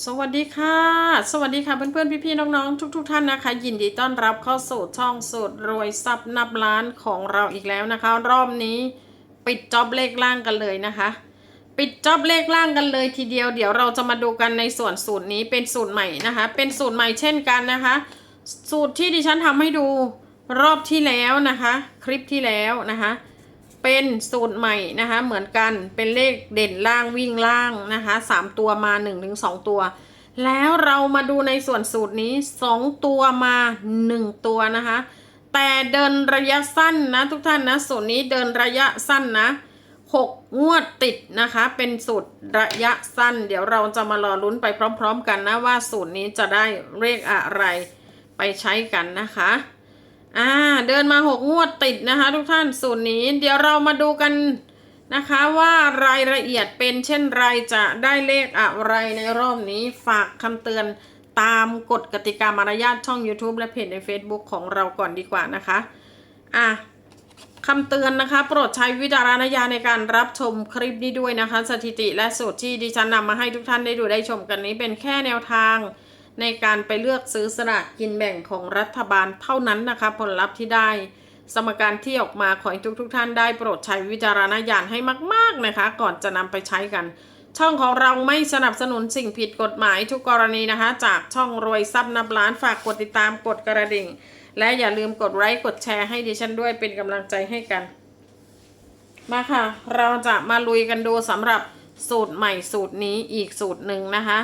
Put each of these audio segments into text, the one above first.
สวัสดีค่ะ สวัสดีค่ะเพื่อนๆ พี่ๆ น้องๆ ทุก ๆทท่านนะคะ ยินดีต้อนรับเข้าสู่ช่องสูตรรวยซับนับล้านของเราอีกแล้วนะคะ รอบนี้ปิดจ็อบเลขล่างกันเลยนะคะ ปิดจ็อบเลขล่างกันเลยทีเดียวเดี๋ยวเราจะมาดูกันในส่วนสูตรนี้เป็นสูตรใหม่นะคะ เป็นสูตรใหม่เช่นกันนะคะ สูตรที่ดิฉันทำให้ดูรอบที่แล้วนะคะ คลิปที่แล้วนะคะ เป็นสูตรใหม่นะคะ เหมือนกันเป็นเลขเด่นล่างวิ่งล่างนะคะสามตัวมา1นถึงสตัว แล้วเรามาดูในส่วนสูตรนี้2ตัวมา1ตัวนะคะ แต่เดินระยะสั้นนะทุกท่านนะสูตรนี้เดินระยะสั้นนะ6งวดติดนะคะ เป็นสูตรระยะสั้น เดี๋ยวเราจะมารอลุ้นไปพร้อม ๆ กันนะว่าสูตรนี้จะได้เลขอะไรไปใช้กันนะคะ อ่าเดินมาหกงวดติดนะคะ ทุกท่านสูตรนี้ เดี๋ยวเรามาดูกันนะคะว่ารายละเอียดเป็นเช่นไรจะได้เลขอะไรในรอบนี้ฝากคำเตือนตามกฎกติกามารยาทช่อง YouTube และเพจใน Facebook ของเราก่อนดีกว่านะคะอะคำเตือนนะคะ โปรดใช้วิจารณญาณในการรับชมคลิปนี้ด้วยนะคะ สถิติและสูตรที่ดิฉันนำมาให้ทุกท่านได้ดูได้ชมกันนี้เป็นแค่แนวทาง ในการไปเลือกซื้อสลากกินแบ่งของรัฐบาลเท่านั้นนะคะ ผลลัพธ์ที่ได้ สมการที่ออกมาขอให้ทุกทุกท่านได้โปรดใช้วิจารณญาณให้มาก ๆนะคะ ก่อนจะนำไปใช้กัน ช่องของเราไม่สนับสนุนสิ่งผิดกฎหมายทุกกรณีนะคะ จากช่องรวยทรัพย์นับล้านฝากกดติดตามกดกระดิ่ง และอย่าลืมกดไลค์กดแชร์ให้ดิฉันด้วยเป็นกำลังใจให้กัน มาค่ะ เราจะมาลุยกันดูสำหรับสูตรใหม่สูตรนี้อีกสูตรหนึ่งนะคะ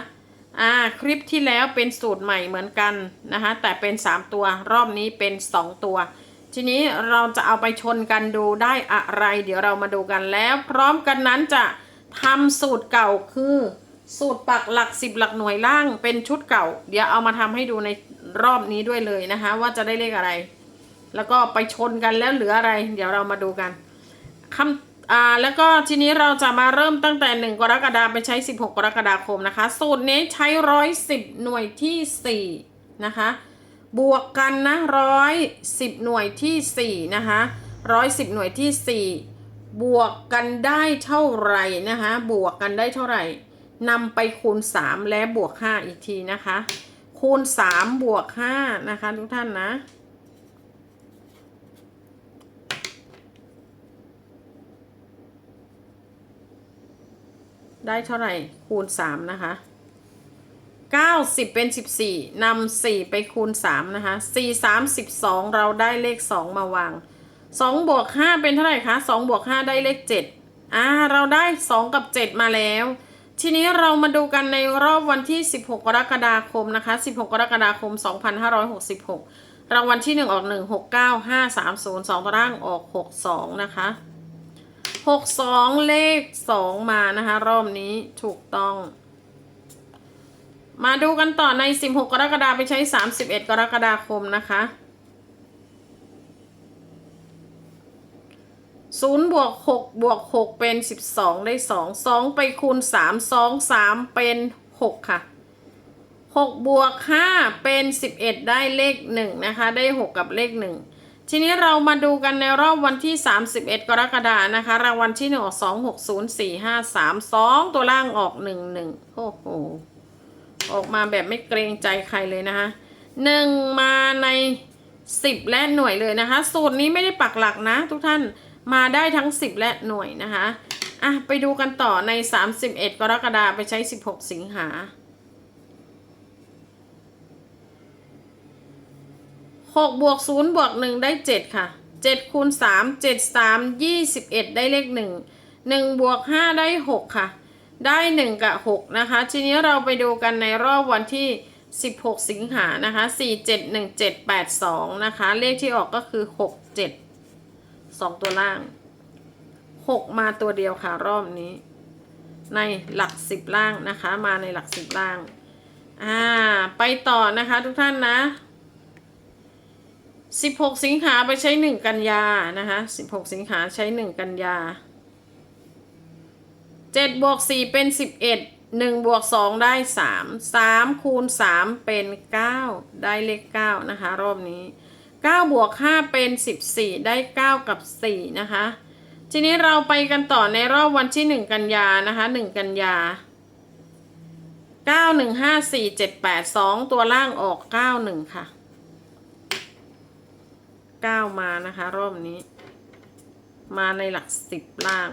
อ่าคลิปที่แล้วเป็นสูตรใหม่เหมือนกันนะคะแต่เป็น 3 ตัวรอบนี้เป็น 2 ตัว ทีนี้เราจะเอาไปชนกันดูได้อะไร เดี๋ยวเรามาดูกันแล้ว พร้อมกันนั้นจะทำสูตรเก่าคือ สูตรปักหลักสิบหลักหน่วยล่างเป็นชุดเก่า เดี๋ยวเอามาทำให้ดูในรอบนี้ด้วยเลยนะคะว่าจะได้เลขอะไร แล้วก็ไปชนกันแล้วเหลืออะไร เดี๋ยวเรามาดูกันคำ อ่าแล้วก็ทีนี้เราจะมาเริ่มตั้งแต่ 1 กรกฎาคมไปใช้ 16 กรกฎาคมนะคะ สูตรนี้ใช้ร้อยสิบหน่วยที่ 4 นะคะ บวกกันนะร้อยสิบหน่วยที่ 4 นะคะร้อยสิบหน่วยที่ 4 บวกกันได้เท่าไหร่นะคะ บวกกันได้เท่าไหร่นำไปคูณ 3 และบวก 5 อีกทีนะคะ คูณ 3 บวก 5 นะคะทุกท่านนะ ได้เท่าไหร่คูณ 3 นะคะ 90 เป็น 14นำ4ไปคูณ 3 นะคะ 4 3 12 เราได้เลข 2 มาวาง 2 บวก 5 เป็นเท่าไหร่คะ 2 บวก 5 ได้เลข 7 อ่า เราได้ 2 กับ 7 มาแล้ว ทีนี้เรามาดูกันในรอบวันที่ 16 กรกฎาคมนะคะ 16 กรกฎาคม 2566 รางวัลที่ 1 ออก 1 6 9 5 3 0 2ตัวร่างออก 62 นะคะ 62เลข2มานะคะ รอบนี้ถูกต้อง มาดูกันต่อใน16กรกฎาคมไปใช้31กรกฎาคมนะคะ0บวก6บวก6เป็น12ได้2 2ไปคูณ3 2 3เป็น6ค่ะ6บวก5เป็น11ได้เลข1นะคะ ได้6กับเลข1 ทีนี้เรามาดูกันในรอบวันที่ 31 กรกฎานะคะ รางวัลที่1ออก2 6 0 4 5 3 2ตัวล่างออก1 1โอ้โหออกมาแบบไม่เกรงใจใครเลยนะคะหนึ่งมาในสิบและหน่วยเลยนะคะ สูตรนี้ไม่ได้ปักหลักนะ ทุกท่านมาได้ทั้งสิบและหน่วยนะคะอะไปดูกันต่อใน 31 กรกฎาคมไปใช้ 16 สิงหา หกบวกศูนย์บวกหนึ่งได้เจ็ดค่ะเจ็ดคูณสามเจ็ดสามยี่สิบเอ็ดได้เลขหนึ่งหนึ่งบวกห้าได้หกค่ะ ได้หนึ่งกับหกนะคะ ทีนี้เราไปดูกันในรอบวันที่16สิงหานะคะ4 7 1 7 8 2นะคะ เลขที่ออกก็คือ6 7 2ตัวล่าง6มาตัวเดียวค่ะรอบนี้ ในหลัก10ล่างนะคะ มาในหลัก10ล่างอ่าไปต่อนะคะทุกท่านนะ 16สิงหาไปใช้1กันยานะคะ16สิงหาใช้1กันยาเจ็ดบวกสี่เป็นสิบเอ็ดหนึ่งบวกสองได้สามสามคูณสามเป็นเก้าได้เลขเก้านะคะรอบนี้เก้าบวกห้าเป็นสิบสี่ได้เก้ากับสี่นะคะ ทีนี้เราไปกันต่อในรอบวันที่หนึ่งกันยานะคะหนึ่งกันยาเก้าหนึ่งห้าสี่เจ็ดแปดสองตัวล่างออกเก้าหนึ่งค่ะ เก้ามานะคะ รอบนี้ มาในหลักสิบล่าง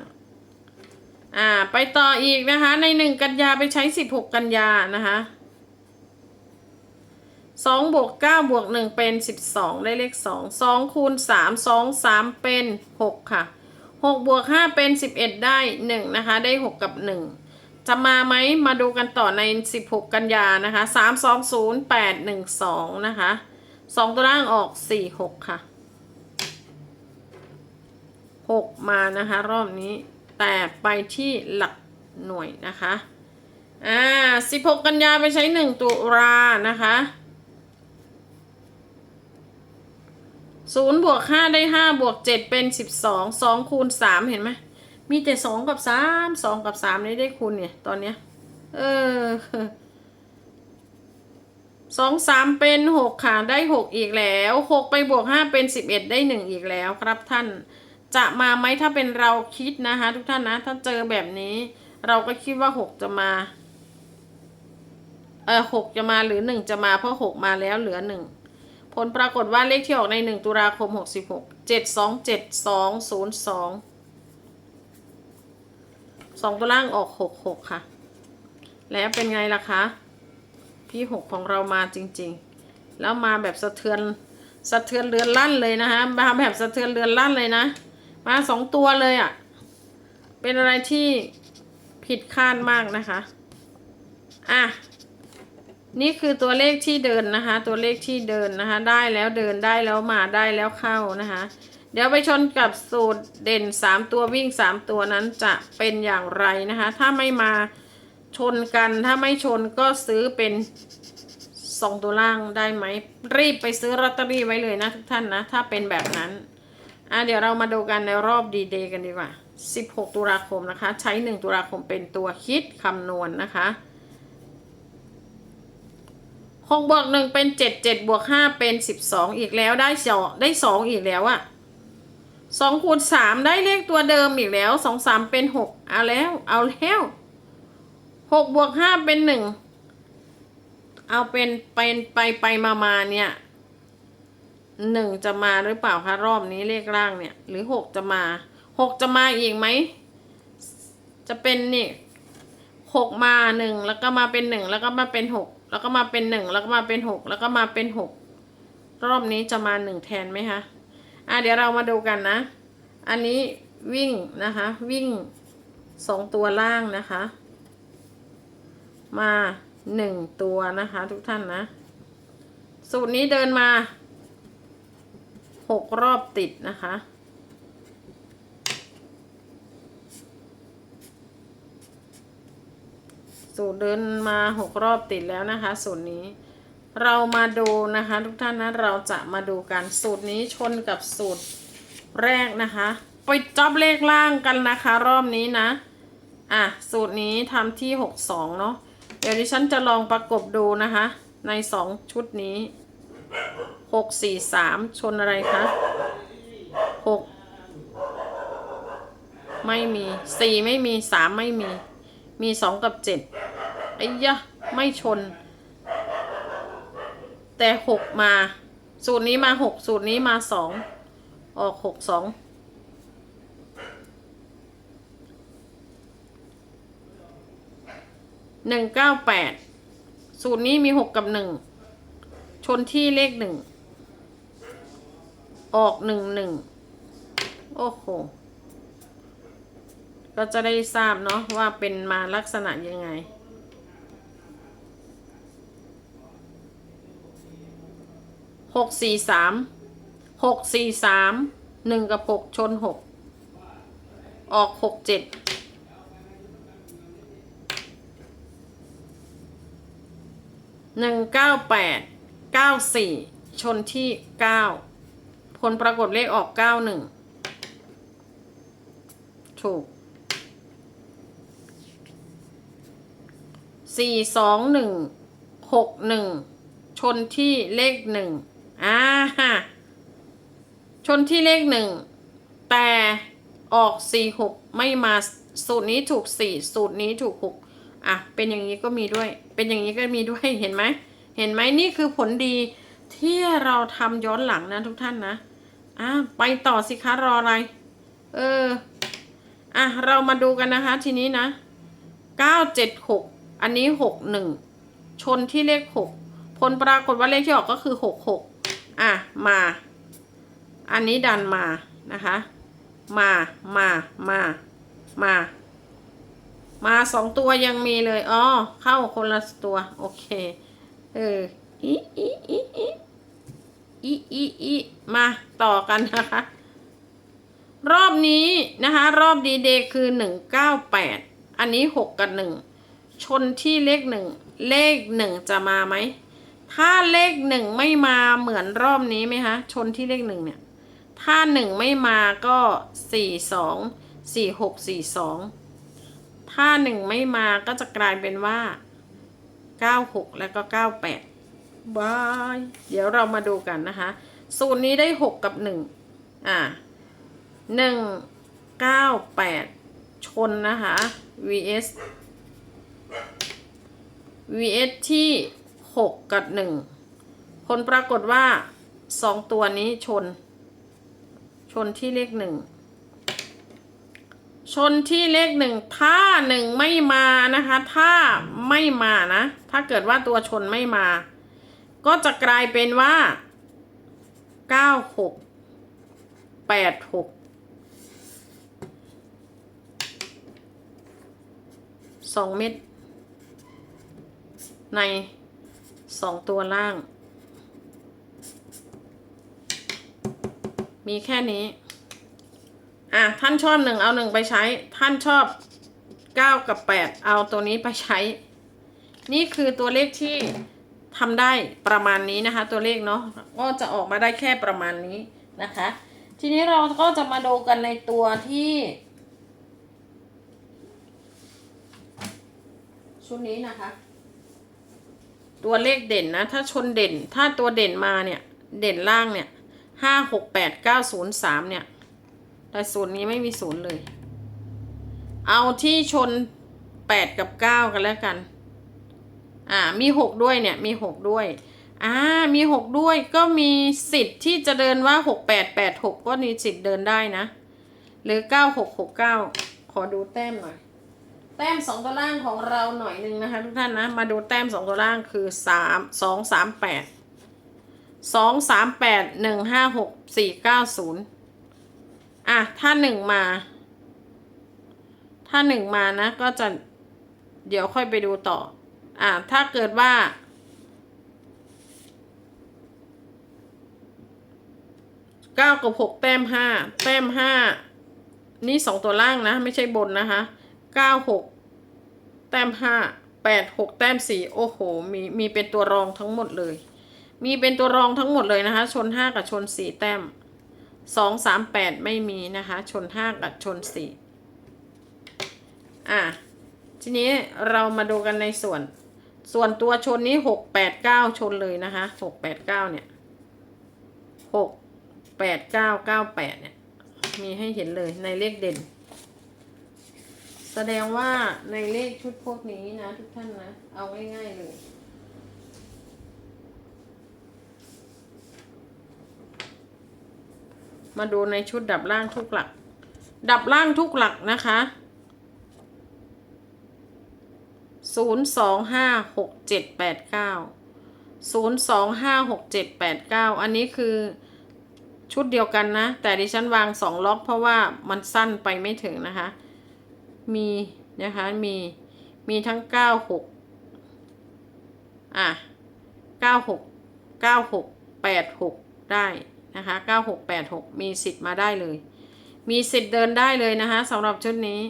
อ่า ไปต่ออีกนะคะ ในหนึ่งกันยาไปใช้สิบหกกันยานะคะสองบวกเก้าบวกหนึ่งเป็นสิบสองได้เลขสองสองคูณสามสองสามเป็นหกค่ะหกบวกห้าเป็นสิบเอ็ดได้หนึ่งนะคะ ได้หกกับหนึ่งจะมาไหมมาดูกันต่อในสิบหกกันยานะคะสามสองศูนย์แปดหนึ่งสองนะคะสองตัวล่างออกสี่หกค่ะ หกมานะคะ รอบนี้แต่ไปที่หลักหน่วยนะคะอ่าสิบหกกันยาไปใช้หนึ่งตุลานะคะศูนย์บวกห้าได้ห้าบวกเจ็ดเป็นสิบสองสองคูณสามเห็นไหมมีแต่สองกับสามสองกับสามนี่ได้คูณเนี่ย ตอนเนี้ย เออสองสามเป็นหกค่ะได้หกอีกแล้วหกไปบวกห้าเป็นสิบเอ็ดได้หนึ่งอีกแล้วครับท่าน จะมาไหมถ้าเป็นเราคิดนะคะ ทุกท่านนะ ถ้าเจอแบบนี้ เราก็คิดว่าหกจะมาเออหกจะมาหรือหนึ่งจะมาเพราะหกมาแล้วเหลือหนึ่งผลปรากฏว่าเลขที่ออกในหนึ่งตุลาคมหกสิบหกเจ็ดสองเจ็ดสองศูนย์สองสองตัวล่างออกหกหกค่ะ แล้วเป็นไงล่ะคะ พี่หกของเรามาจริงๆ แล้วมาแบบสะเทือนสะเทือนเรือนลั่นเลยนะคะมาแบบสะเทือนเรือนลั่นเลยนะ มาสองตัวเลยอะ่ะ เป็นอะไรที่ผิดคาดมากนะคะ อะ นี่คือตัวเลขที่เดินนะคะ ตัวเลขที่เดินนะคะ ได้แล้วเดินได้แล้วมาได้แล้วเข้านะคะ เดี๋ยวไปชนกับสูตรเด่นสามตัววิ่งสามตัวนั้นจะเป็นอย่างไรนะคะ ถ้าไม่มาชนกันถ้าไม่ชนก็ซื้อเป็นสองตัวล่างได้ไหม รีบไปซื้อลอตเตอรี่ไว้เลยนะทุกท่านนะ ถ้าเป็นแบบนั้น อะเดี๋ยวเรามาดูกันในรอบดีเดย์กันดีกว่า 16 ตุลาคมนะคะ ใช้ 1 ตุลาคมเป็นตัวคิดคำนวณนนะคะ6บวก1เป็น 7 7บวก5เป็น 12 อีกแล้วได้สองได้ 2 อีกแล้วอะ2คูณ3ได้เลขตัวเดิมอีกแล้ว 2 3 เป็น 6 เอาแล้ว เอาแล้ว6บวก5เป็น 1 เอาเป็นเป็นไปไปมามาเนี่ย หนึ่งจะมาหรือเปล่าคะรอบนี้เลขล่างเนี่ย หรือหกจะมาหกจะมาอีกไหม จะเป็นนี่หกมาหนึ่งแล้วก็มาเป็นหนึ่งแล้วก็มาเป็นหกแล้วก็มาเป็นหนึ่งแล้วก็มาเป็นหกแล้วก็มาเป็นหกรอบนี้จะมาหนึ่งแทนไหมคะอะเดี๋ยวเรามาดูกันนะ อันนี้วิ่งนะคะ วิ่งสองตัวล่างนะคะ มาหนึ่งตัวนะคะ ทุกท่านนะ สูตรนี้เดินมา หกรอบติดนะคะ สูตรเดินมาหกรอบติดแล้วนะคะ สูตรนี้ เรามาดูนะคะ ทุกท่านนะเราจะมาดูกันสูตรนี้ชนกับสูตรแรกนะคะไปจับเลขล่างกันนะคะ รอบนี้นะ อะ สูตรนี้ทำที่หกสองเนาะเดี๋ยวดิฉันจะลองประกบดูนะคะ ในสองชุดนี้ หกสี่สามชนอะไรคะหกไม่มีสี่ไม่มีสามไม่มี มีสองกับเจ็ดไอ้ยะ ไม่ชน แต่หกมา สูตรนี้มาหกสูตรนี้มาสองออกหกสองหนึ่งเก้าแปดสูตรนี้มีหกกับหนึ่ง ชนที่เลขหนึ่ง ออกหนึ่งหนึ่ง โอ้โห ก็จะได้ทราบเนาะว่าเป็นมาลักษณะยังไง หกสี่สาม หกสี่สาม หนึ่งกับหกชนหก ออกหกเจ็ดหนึ่งเก้าแปด เก้าสี่ชนที่เก้าผลปรากฏเลขออกเก้าหนึ่งถูกสี่สองหนึ่งหกหนึ่งชนที่เลขหนึ่งอ่าฮะชนที่เลขหนึ่งแต่ออกสี่หกไม่มาสูตรนี้ถูกสี่สูตรนี้ถูกหกอะ เป็นอย่างนี้ก็มีด้วย เป็นอย่างนี้ก็มีด้วยเห็นไหม เห็นไหมนี่คือผลดีที่เราทำย้อนหลังนะทุกท่านนะอะไปต่อสิคะรออะไร เอออะเรามาดูกันนะคะทีนี้นะเก้าเจ็ดหกอันนี้หกหนึ่งชนที่เลขหกผลปรากฏว่าเลขที่ออกก็คือหกหกอะมา อันนี้ดันมานะคะ มามามามา มาสองตัวยังมีเลยอ๋อเข้าคนละตัว โอเค เอออีอีอีอีอีอีอีมาต่อกันนะคะ รอบนี้นะคะ รอบดีเดย์คือหนึ่งเก้าแปดอันนี้หกกับหนึ่งชนที่เลขหนึ่งเลขหนึ่งจะมาไหม ถ้าเลขหนึ่งไม่มาเหมือนรอบนี้ไหมคะชนที่เลขหนึ่งเนี่ย ถ้าหนึ่งไม่มาก็สี่สองสี่หกสี่สองถ้าหนึ่งไม่มาก็จะกลายเป็นว่า เก้าหกแล้วก็เก้าแปดบายเดี๋ยวเรามาดูกันนะคะ สูตรนี้ได้หกกับหนึ่งอ่าหนึ่งเก้าแปดชนนะคะ vs vs ที่หกกับหนึ่งผลปรากฏว่าสองตัวนี้ชน ชนที่เลขหนึ่ง ชนที่เลขหนึ่งถ้าหนึ่งไม่มานะคะ ถ้าไม่มานะ ถ้าเกิดว่าตัวชนไม่มา ก็จะกลายเป็นว่าเก้าหกแปดหกสองเม็ดในสองตัวล่าง มีแค่นี้ อะท่านชอบหนึ่งเอาหนึ่งไปใช้ ท่านชอบเก้ากับแปดเอาตัวนี้ไปใช้ นี่คือตัวเลขที่ทำได้ประมาณนี้นะคะ ตัวเลขเนาะก็จะออกมาได้แค่ประมาณนี้นะคะ ทีนี้เราก็จะมาดูกันในตัวที่ ชุดนี้นะคะ ตัวเลขเด่นนะ ถ้าชนเด่นถ้าตัวเด่นมาเนี่ย เด่นล่างเนี่ยห้าหกแปดเก้าศูนย์สามเนี่ย แต่ศูนย์นี้ไม่มีศูนย์เลย เอาที่ชนแปดกับเก้ากันแล้วกัน อ่า มีหกด้วยเนี่ย มีหกด้วย อ่า มีหกด้วย ก็มีสิทธิ์ที่จะเดินว่าหกแปดแปดหกก็มีสิทธิ์เดินได้นะ หรือเก้าหกหกเก้าขอดูแต้มหน่อย แต้มสองตัวล่างของเราหน่อยหนึ่งนะคะทุกท่านนะ มาดูแต้มสองตัวล่างคือสามสองสามแปดสองสามแปดหนึ่งห้าหกสี่เก้าศูนย์ อะถ้าหนึ่งมา ถ้าหนึ่งมานะ ก็จะเดี๋ยวค่อยไปดูต่อ อะถ้าเกิดว่า เก้ากับหกแต้มห้าแต้มห้านี่สองตัวล่างนะ ไม่ใช่บนนะคะเก้าหกแต้มห้าแปดหกแต้มสี่โอ้โห มีมีเป็นตัวรองทั้งหมดเลย มีเป็นตัวรองทั้งหมดเลยนะคะ ชนห้ากับชนสี่แต้ม สองสามแปดไม่มีนะคะ ชนห้ากับชนสี่อะ ทีนี้เรามาดูกันในส่วน ส่วนตัวชนนี้หกแปดเก้าชนเลยนะคะหกแปดเก้าเนี่ยหกแปดเก้าเก้าแปดเนี่ย มีให้เห็นเลยในเลขเด่น แสดงว่าในเลขชุดพวกนี้นะทุกท่านนะ เอาง่ายๆเลย มาดูในชุดดับล่างทุกหลัก ดับล่างทุกหลักนะคะศูนย์สองห้าหกเจ็ดแปดเก้าศูนย์สองห้าหกเจ็ดแปดเก้าอันนี้คือชุดเดียวกันนะ แต่ดิฉันวางสองล็อกเพราะว่ามันสั้นไปไม่ถึงนะคะ มีนะคะมีมีทั้งเก้าหกอะเก้าหกเก้าหกแปดหกได้ นะคะเก้าหกแปดหกมีสิทธิ์มาได้เลย มีสิทธิ์เดินได้เลยนะคะสำหรับชุดนี้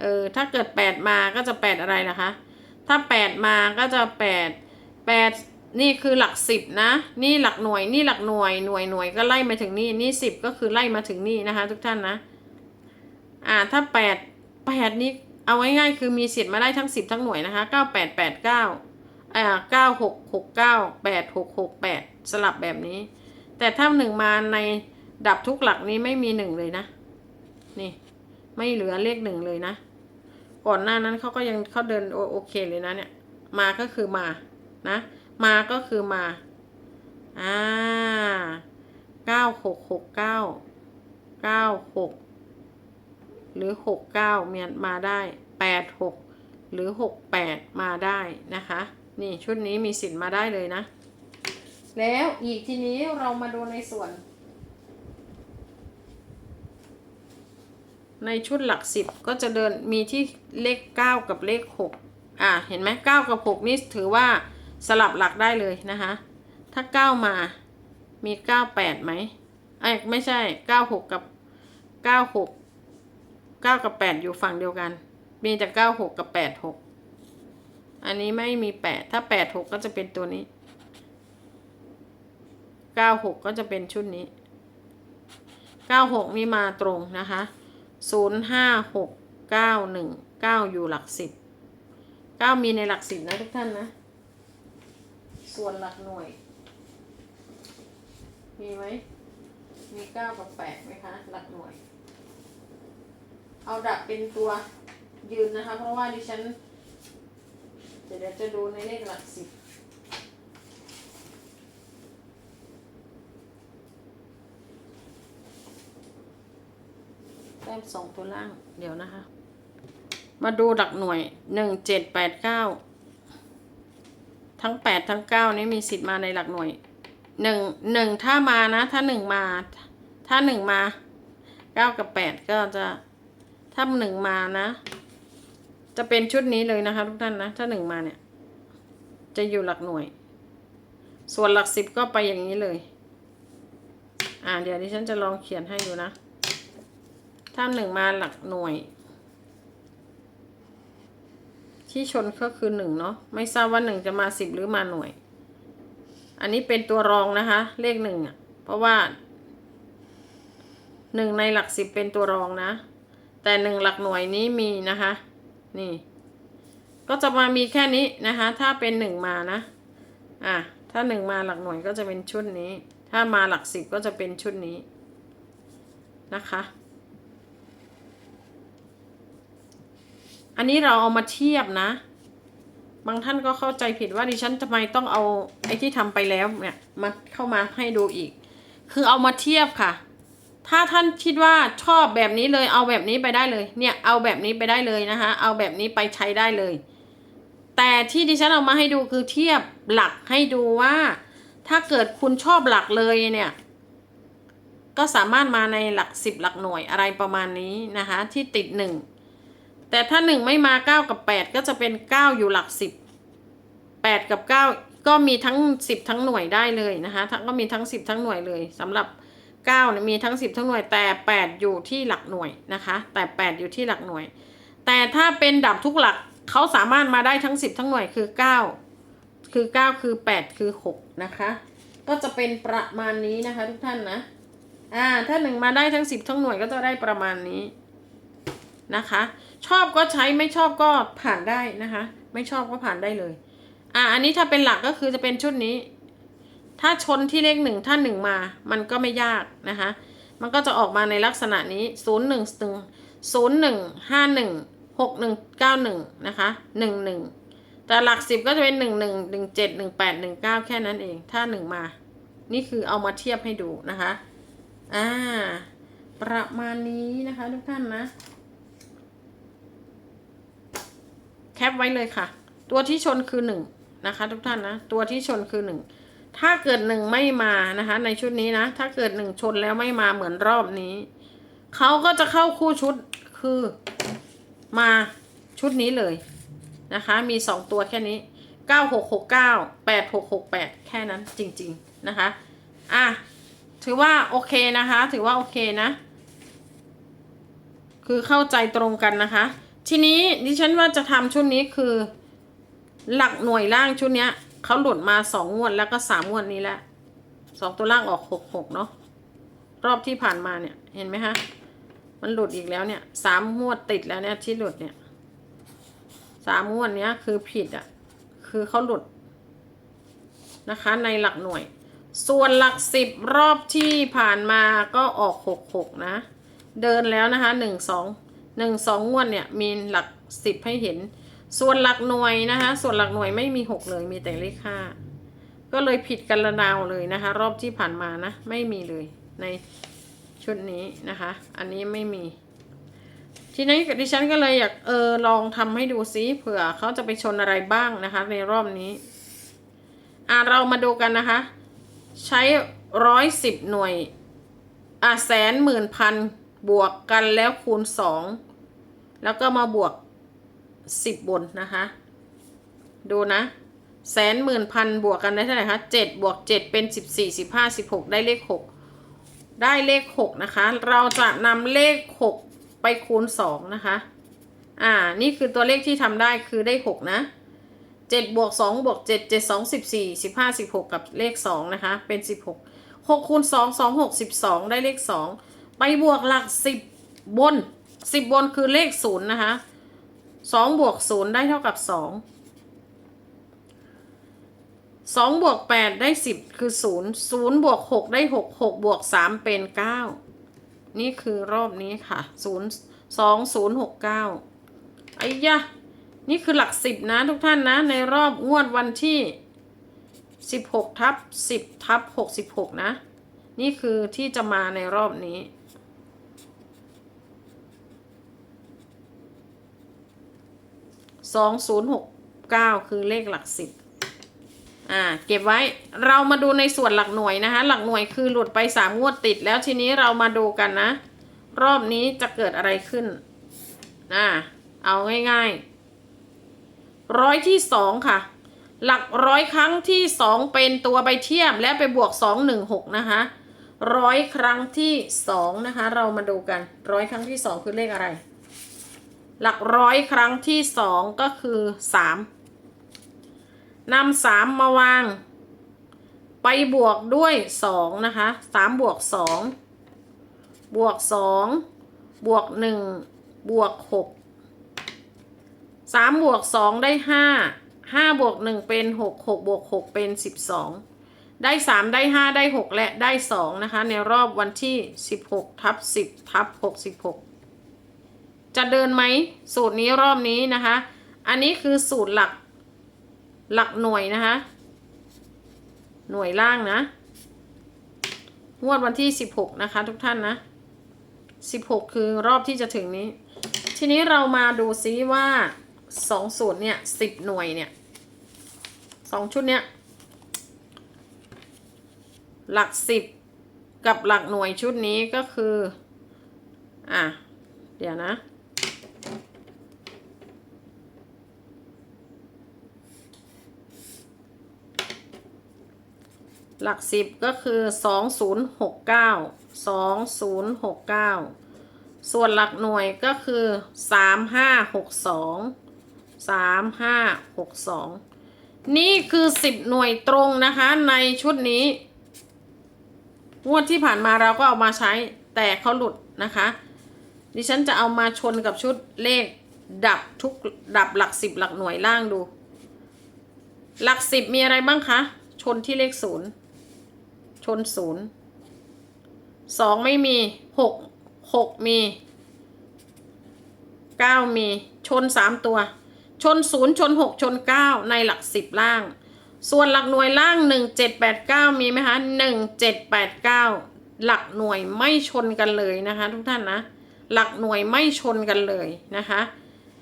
เออถ้าเกิดแปดมาก็จะแปดอะไรนะคะ ถ้าแปดมาก็จะแปดแปดนี่คือหลักสิบนะ นี่หลักหน่วยนี่หลักหน่วยหน่วยหน่วยก็ไล่มาถึงนี่นี่สิบก็คือไล่มาถึงนี่นะคะ ทุกท่านนะอ่าถ้าแปดแปดนี้เอาง่ายๆคือมีสิทธิ์มาได้ทั้งสิบทั้งหน่วยนะคะเก้าแปดแปดเก้าอ่าเก้าหกหกเก้าแปดหกหกแปดสลับแบบนี้ แต่ถ้าหนึ่งมาในดับทุกหลักนี้ไม่มีหนึ่งเลยนะ นี่ ไม่เหลือเลขหนึ่งเลยนะ ก่อนหน้านั้นเขาก็ยังเขาเดินโอโอเคเลยนะเนี่ย มาก็คือมานะ มาก็คือมา อ่าเก้าหกหกเก้าเก้าหกหรือหกเก้าเมียนมาได้แปดหกหรือหกแปดมาได้นะคะ นี่ชุดนี้มีสิทธิ์มาได้เลยนะ แล้วอีกทีนี้เรามาดูในส่วน ในชุดหลักสิบก็จะเดินมีที่เลขเก้ากับเลขหกอ่าเห็นไหมเก้ากับหกนี่ถือว่าสลับหลักได้เลยนะคะ ถ้าเก้ามามีเก้าแปดไหมไอ้ไม่ใช่เก้าหกกับเก้าหกเก้ากับแปดอยู่ฝั่งเดียวกัน มีแต่เก้าหกกับแปดหกอันนี้ไม่มีแปดถ้าแปดหกก็จะเป็นตัวนี้ เก้าหกก็จะเป็นชุดนี้เก้าหกมีมาตรงนะคะศูนย์ห้าหกเก้าหนึ่งเก้าอยู่หลักสิบเก้ามีในหลักสิบนะทุกท่านนะ ส่วนหลักหน่วย มีไหมมีเก้ากับแปดไหมคะ หลักหน่วย เอาดับเป็นตัวยืนนะคะ เพราะว่าดิฉัน เดี๋ยวจะดูในเลขหลักสิบ ต้มสองตัวล่าง เดี๋ยวนะคะ มาดูหลักหน่วยหนึ่งเจ็ดแปดเก้าทั้งแปดทั้งเก้านี้มีสิทธิ์มาในหลักหน่วยหนึ่งหนึ่งถ้ามานะ ถ้าหนึ่งมา ถ้าหนึ่งมาเก้ากับแปดก็จะถ้าหนึ่งมานะ จะเป็นชุดนี้เลยนะคะ ทุกท่านนะ ถ้าหนึ่งมาเนี่ย จะอยู่หลักหน่วย ส่วนหลักสิบก็ไปอย่างนี้เลย อ่า เดี๋ยวดิฉันจะลองเขียนให้ดูนะ ถ้าหนึ่งมาหลักหน่วย ที่ชนก็คือหนึ่งเนาะไม่ทราบว่าหนึ่งจะมาสิบหรือมาหน่วย อันนี้เป็นตัวรองนะคะ เลขหนึ่งอะ เพราะว่าหนึ่งในหลักสิบเป็นตัวรองนะ แต่หนึ่งหลักหน่วยนี้มีนะคะ นี่ ก็จะมามีแค่นี้นะคะ ถ้าเป็นหนึ่งมานะ อะ ถ้าหนึ่งมาหลักหน่วยก็จะเป็นชุดนี้ ถ้ามาหลักสิบก็จะเป็นชุดนี้นะคะ อันนี้เราเอามาเทียบนะ บางท่านก็เข้าใจผิดว่าดิฉันทำไมต้องเอาไอ้ที่ทำไปแล้วเนี่ยมาเข้ามาให้ดูอีก คือเอามาเทียบค่ะ ถ้าท่านคิดว่าชอบแบบนี้เลยเอาแบบนี้ไปได้เลย เนี่ยเอาแบบนี้ไปได้เลยนะคะเอาแบบนี้ไปใช้ได้เลย แต่ที่ดิฉันเอามาให้ดูคือเทียบหลักให้ดูว่า ถ้าเกิดคุณชอบหลักเลยเนี่ยก็สามารถมาในหลักสิบหลักหน่วยอะไรประมาณนี้นะคะที่ติดหนึ่ง แต่ถ้าหนึ่งไม่มาเก้ากับแปดก็จะเป็นเก้าอยู่หลักสิบแปดกับเก้าก็มีทั้งสิบทั้งหน่วยได้เลยนะคะก็มีทั้งสิบทั้งหน่วยเลยสำหรับเก้าเนี่ยมีทั้งสิบทั้งหน่วย แต่แปดอยู่ที่หลักหน่วยนะคะ แต่แปดอยู่ที่หลักหน่วย แต่ถ้าเป็นดับทุกหลักเขาสามารถมาได้ทั้งสิบทั้งหน่วยคือเก้าคือเก้าคือแปดคือหกนะคะก็จะเป็นประมาณนี้นะคะ ทุกท่านนะอ่าถ้าหนึ่งมาได้ทั้งสิบทั้งหน่วยก็จะได้ประมาณนี้นะคะ ชอบก็ใช้ไม่ชอบก็ผ่านได้นะคะ ไม่ชอบก็ผ่านได้เลย อ่าอันนี้ถ้าเป็นหลักก็คือจะเป็นชุดนี้ ถ้าชนที่เลขหนึ่งถ้าหนึ่งมา มันก็ไม่ยากนะคะ มันก็จะออกมาในลักษณะนี้ศูนย์หนึ่งหนึ่งศูนย์หนึ่งห้าหนึ่งหกหนึ่งเก้าหนึ่งนะคะหนึ่งหนึ่งแต่หลักสิบก็จะเป็นหนึ่งหนึ่งหนึ่งเจ็ดหนึ่งแปดหนึ่งเก้าแค่นั้นเอง ถ้าหนึ่งมา นี่คือเอามาเทียบให้ดูนะคะ อ่า ประมาณนี้นะคะทุกท่านนะ แคปไว้เลยค่ะ ตัวที่ชนคือหนึ่งนะคะ ทุกท่านนะ ตัวที่ชนคือหนึ่งถ้าเกิดหนึ่งไม่มานะคะ ในชุดนี้นะ ถ้าเกิดหนึ่งชนแล้วไม่มาเหมือนรอบนี้เขาก็จะเข้าคู่ชุดคือมาชุดนี้เลยนะคะ มีสองตัวแค่นี้เก้าหกหกเก้าแปดหกหกแปดแค่นั้นจริง ๆนะคะอะถือว่าโอเคนะคะ ถือว่าโอเคนะ คือเข้าใจตรงกันนะคะ ทีนี้ดิฉันว่าจะทำชุดนี้คือ หลักหน่วยล่างชุดเนี้ยเขาหลุดมาสองงวดแล้วก็สามงวดนี้แล้วสองตัวล่างออกหกหกเนาะรอบที่ผ่านมาเนี่ยเห็นไหมคะมันหลุดอีกแล้วเนี่ยสามงวดติดแล้วเนี่ยที่หลุดเนี่ยสามงวดเนี้ยคือผิดอะ่ะคือเขาหลุดนะคะในหลักหน่วย ส่วนหลักสิบรอบที่ผ่านมาก็ออกหกหกนะ เดินแล้วนะคะหนึ่งสอง หนึ่งสองงวดเนี่ยมีหลักสิบให้เห็น ส่วนหลักหน่วยนะคะ ส่วนหลักหน่วยไม่มีหกเลยมีแต่เลขห้าก็เลยผิดกันละนาวเลยนะคะ รอบที่ผ่านมานะ ไม่มีเลยในชุดนี้นะคะ อันนี้ไม่มี ทีนี้ดิฉันก็เลยอยากเออลองทำให้ดูซิเผื่อเขาจะไปชนอะไรบ้างนะคะ ในรอบนี้ อะเรามาดูกันนะคะ ใช้ร้อยสิบหน่วยอะแสนหมื่นพัน บวกกันแล้วคูณสองแล้วก็มาบวกสิบบนนะคะ ดูนะ แสนหมื่นพันบวกกันได้เท่าไหร่คะเจ็ดบวกเจ็ดเป็นสิบสี่สิบห้าสิบหกได้เลขหกได้เลขหกนะคะ เราจะนำเลขหกไปคูณสองนะคะ อ่า นี่คือตัวเลขที่ทำได้คือได้หกนะเจ็ดบวกสองบวกเจ็ดเจ็ดสองสิบสี่สิบห้าสิบหกกับเลขสองนะคะ เป็นสิบหกหกคูณสองสองหกสิบสองได้เลขสอง ไปบวกหลักสิบบนสิบบนคือเลขศูนย์นะคะสองบวกศูนย์ได้เท่ากับสองสองบวกแปดได้สิบคือศูนย์ศูนย์บวกหกได้หกหกบวกสามเป็นเก้านี่คือรอบนี้ค่ะศูนย์สองศูนย์หกเก้าไอ้ยะนี่คือหลักสิบนะทุกท่านนะ ในรอบงวดวันที่สิบหกทับสิบทับหกสิบหกนะ นี่คือที่จะมาในรอบนี้ สองศูนย์หกเก้าคือเลขหลักสิบอ่าเก็บไว้เรามาดูในส่วนหลักหน่วยนะคะ หลักหน่วยคือหลุดไปสามงวดติดแล้วทีนี้เรามาดูกันนะ รอบนี้จะเกิดอะไรขึ้นอ่าเอาง่ายๆร้อยที่สองค่ะ หลักร้อยครั้งที่สองเป็นตัวใบเทียมและไปบวกสองหนึ่งหกนะคะร้อยครั้งที่สองนะคะ เรามาดูกันร้อยครั้งที่สองคือเลขอะไร หลักร้อยครั้งที่สองก็คือสามนำสามมาวาง ไปบวกด้วยสองนะคะสามบวกสองบวกสองบวกหนึ่งบวกหกสามบวกสองได้ห้าห้าบวกหนึ่งเป็นหกหกบวกหกเป็นสิบสองได้สามได้ห้าได้หกและได้สองนะคะ ในรอบวันที่สิบหกทับสิบทับหกสิบหก จะเดินไหมสูตรนี้รอบนี้นะคะ อันนี้คือสูตรหลักหลักหน่วยนะคะ หน่วยล่างนะงวดวันที่สิบหกนะคะ ทุกท่านนะสิบหกคือรอบที่จะถึงนี้ ทีนี้เรามาดูซิว่าสองสูตรเนี่ยสิบหน่วยเนี่ยสองชุดเนี้ยหลักสิบกับหลักหน่วยชุดนี้ก็คือ อะ เดี๋ยวนะ หลักสิบก็คือสองศูนย์หกเก้าสองศูนย์หกเก้าส่วนหลักหน่วยก็คือสามห้าหกสองสามห้าหกสองนี่คือสิบหน่วยตรงนะคะในชุดนี้ งวดที่ผ่านมาเราก็เอามาใช้แต่เขาหลุดนะคะ ดิฉันจะเอามาชนกับชุดเลขดับทุกดับหลักสิบหลักหน่วยล่างดู หลักสิบมีอะไรบ้างคะ ชนที่เลขศูนย์ ชนศูนย์สองไม่มีหกหกมีเก้ามีชนสามตัว ชนศูนย์ชนหกชนเก้าในหลักสิบล่าง ส่วนหลักหน่วยล่างหนึ่งเจ็ดแปดเก้ามีไหมคะหนึ่งเจ็ดแปดเก้าหลักหน่วยไม่ชนกันเลยนะคะ ทุกท่านนะ หลักหน่วยไม่ชนกันเลยนะคะ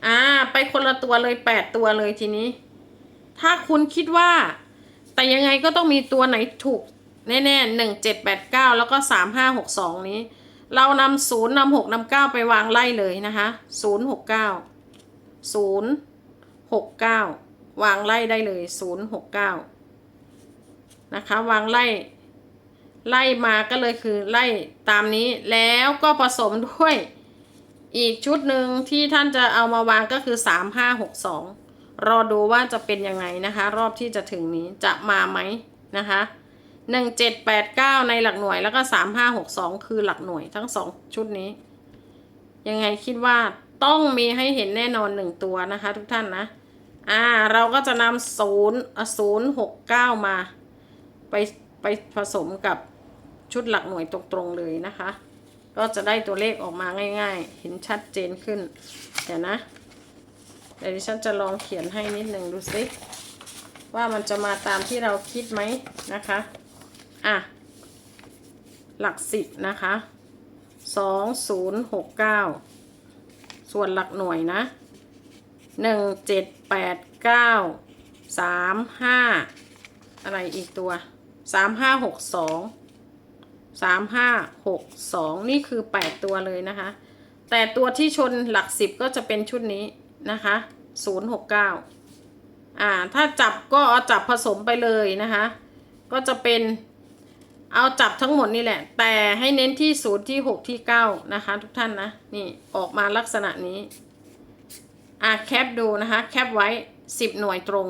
อ่าไปคนละตัวเลยแปดตัวเลยทีนี้ ถ้าคุณคิดว่า แต่ยังไงก็ต้องมีตัวไหนถูก แน่ๆหนึ่งเจ็ดแปดเก้าแล้วก็สามห้าหกสองนี้ เรานำศูนย์นำหกนำเก้าไปวางไล่เลยนะคะศูนย์หกเก้าศูนย์หกเก้าวางไล่ได้เลยศูนย์หกเก้านะคะวางไล่ไล่มาก็เลยคือไล่ตามนี้แล้วก็ผสมด้วย อีกชุดหนึ่งที่ท่านจะเอามาวางก็คือสามห้าหกสองรอดูว่าจะเป็นยังไงนะคะ รอบที่จะถึงนี้จะมาไหมนะคะ หนึ่งเจ็ดแปดเก้าในหลักหน่วยแล้วก็สามห้าหกสองคือหลักหน่วยทั้งสองชุดนี้ ยังไงคิดว่าต้องมีให้เห็นแน่นอนหนึ่งตัวนะคะ ทุกท่านนะ อ่า เราก็จะนำศูนย์ศูนย์หกเก้ามา ไปไปผสมกับชุดหลักหน่วยตรงๆเลยนะคะ ก็จะได้ตัวเลขออกมาง่าย ๆ เห็นชัดเจนขึ้น เดี๋ยวนะเดี๋ยวดิฉันจะลองเขียนให้นิดหนึ่งดูสิว่ามันจะมาตามที่เราคิดไหมนะคะ อะ หลักสิบนะคะสองศูนย์หกเก้าส่วนหลักหน่วยนะหนึ่งเจ็ดแปดเก้าสามห้าอะไรอีกตัวสามห้าหกสองสามห้าหกสองนี่คือแปดตัวเลยนะคะ แต่ตัวที่ชนหลักสิบก็จะเป็นชุดนี้นะคะศูนย์หกเก้าอ่า ถ้าจับก็เอาจับผสมไปเลยนะคะ ก็จะเป็น เอาจับทั้งหมดนี่แหละ แต่ให้เน้นที่ศูนย์ที่หกที่เก้านะคะ ทุกท่านนะ นี่ออกมาลักษณะนี้ อะแคปดูนะคะ แคปไว้สิบหน่วยตรง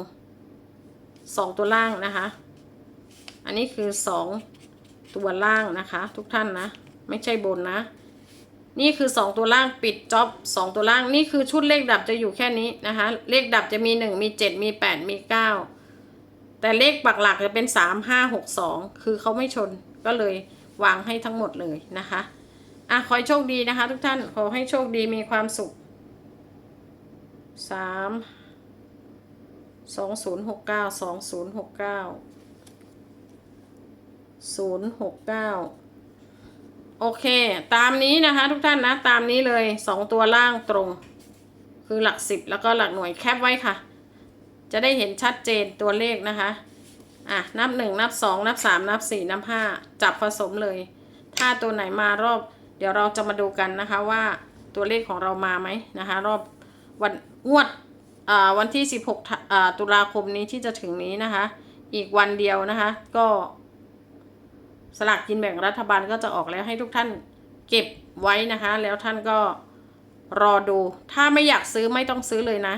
สองตัวล่างนะคะ อันนี้คือสองตัวล่างนะคะ ทุกท่านนะ ไม่ใช่บนนะ นี่คือสองตัวล่างปิดจ็อบสองตัวล่างนี่คือชุดเลขดับจะอยู่แค่นี้นะคะ เลขดับจะมีหนึ่งมีเจ็ดมีแปดมีเก้า แต่เลขปักหลักจะเป็นสามห้าหกสองคือเขาไม่ชนก็เลยวางให้ทั้งหมดเลยนะคะอะขอให้โชคดีนะคะ ทุกท่านขอให้โชคดีมีความสุขสามสองศูนย์หกเก้าสองศูนย์หกเก้าศูนย์หกเก้าโอเค ตามนี้นะคะทุกท่านนะ ตามนี้เลยสองตัวล่างตรง คือหลักสิบแล้วก็หลักหน่วยแคปไว้ค่ะ จะได้เห็นชัดเจนตัวเลขนะคะ อะ นับหนึ่งนับสองนับสามนับสี่นับห้าจับผสมเลย ถ้าตัวไหนมารอบ เดี๋ยวเราจะมาดูกันนะคะว่าตัวเลขของเรามาไหมนะคะ รอบวันงวดอ่าวันที่ 16ธันอ่าตุลาคมนี้ที่จะถึงนี้นะคะ อีกวันเดียวนะคะ ก็สลากกินแบ่งรัฐบาลก็จะออกแล้วให้ทุกท่านเก็บไว้นะคะ แล้วท่านก็รอดู ถ้าไม่อยากซื้อไม่ต้องซื้อเลยนะ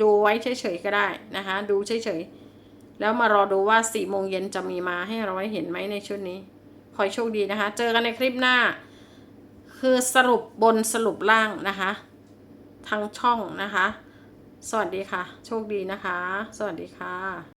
ดูไว้เฉยๆก็ได้นะคะ ดูเฉยๆ แล้วมารอดูว่าสี่โมงเย็นจะมีมาให้เราได้เห็นไหมในชุดนี้ขอโชคดีนะคะ เจอกันในคลิปหน้า คือสรุปบนสรุปล่างนะคะ ทางช่องนะคะ สวัสดีค่ะ โชคดีนะคะ สวัสดีค่ะ